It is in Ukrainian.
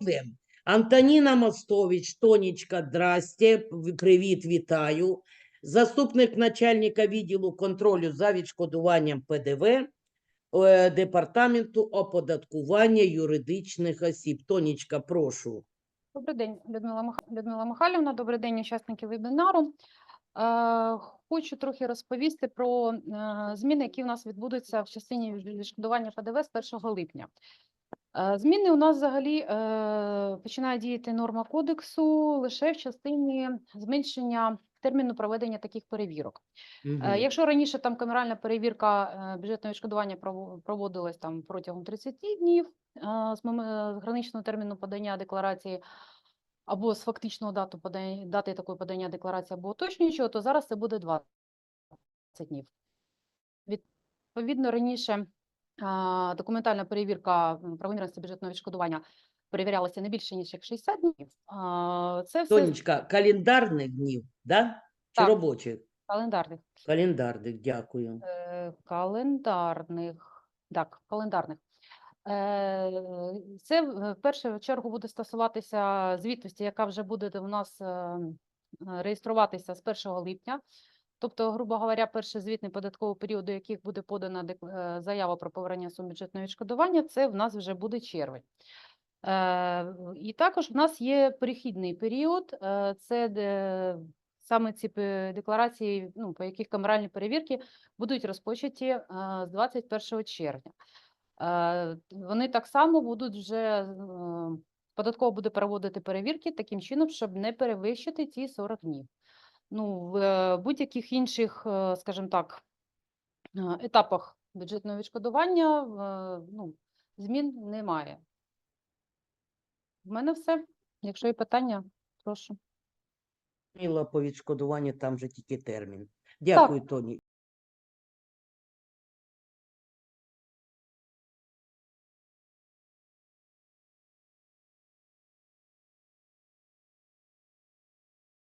проблем. Антоніна Мостович, Тонічка, здрасте, привіт, вітаю. Заступник начальника відділу контролю за відшкодуванням ПДВ е, Департаменту оподаткування юридичних осіб. Тонічка, прошу. Добрий день, Людмила, Мих... Людмила Михайлівна. Добрий день, учасники вебінару. Е, хочу трохи розповісти про е, зміни, які у нас відбудуться в частині відшкодування ПДВ з 1 липня. Е, зміни у нас взагалі е, починає діяти норма кодексу лише в частині зменшення терміну проведення таких перевірок. Мгм. Якщо раніше там камеральна перевірка бюджетного відшкодування проводилась там протягом 30 днів з граничного терміну подання декларації або з фактичного дату подання, дати такої подання декларації або уточнюючого, то зараз це буде 20 днів. Відповідно, раніше документальна перевірка правомірності бюджетного відшкодування перевірялася не більше, ніж як 60 днів. Це все з Тонічка, календарних днів, да? Чи Так. робочих? календарних. Календарних, дякую. Е, Календарних. Так, календарних. Е, Це в першу чергу буде стосуватися звітності, яка вже буде у нас е, реєструватися з 1 липня. Тобто, грубо говоря, перший звітний податковий період, до яких буде подана е, заява про повернення сум бюджетного відшкодування, це в нас вже буде червень. Е, І також в нас є перехідний період, е, це саме ці декларації, ну, по яких камеральні перевірки будуть розпочаті з 21 червня. Вони так само будуть вже, податково буде проводити перевірки таким чином, щоб не перевищити ці 40 днів. Ну, в е, будь-яких інших, е, скажімо так, е, етапах бюджетного відшкодування ну, змін немає. В мене все. Якщо є питання, прошу. Міла по відшкодуванню, там же тільки термін. Дякую, Тоні.